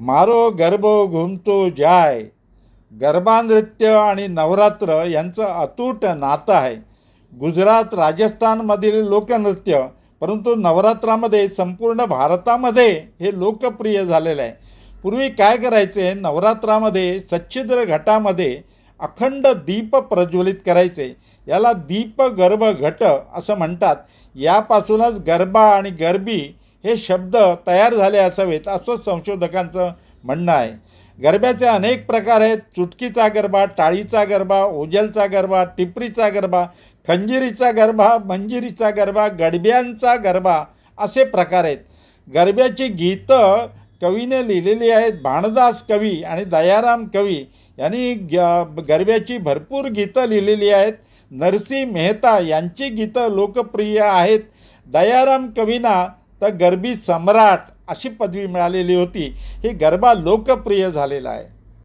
मारो गरबो घुमतो जाय. गरबा नृत्य आणि नवरात्र यांचं अतूट नातं आहे. गुजरात राजस्थानमधील लोकनृत्य परंतु नवरात्रामध्ये संपूर्ण भारतामध्ये हे लोकप्रिय झालेलं आहे. पूर्वी काय करायचे? नवरात्रामध्ये सच्छिद्र घटामध्ये अखंड दीप प्रज्वलित करायचे. याला दीप गर्भ घट असं म्हणतात. यापासूनच गरबा आणि गरबी हे शब्द तयार झाले असावेत असं संशोधकांचं म्हणणं आहे. गरब्याचे अनेक प्रकार आहेत. चुटकीचा गरबा टाळीचा गरबा ओझलचा गरबा टिपरीचा गरबा खंजिरीचा गरबा मंजिरीचा गरबा गडब्यांचा गरबा असे प्रकार आहेत. गरब्याची गीतं कवीने लिहिलेली आहेत. भाणदास कवी आणि दयाराम कवी यांनी ग गरब्याची भरपूर गीतं लिहिलेली आहेत. नरसिंह मेहता यांची गीतं लोकप्रिय आहेत. दयाराम कवींना तर गरबी सम्राट अशी पदवी मिळालेली होती. ही गरबा लोकप्रिय झालेला आहे.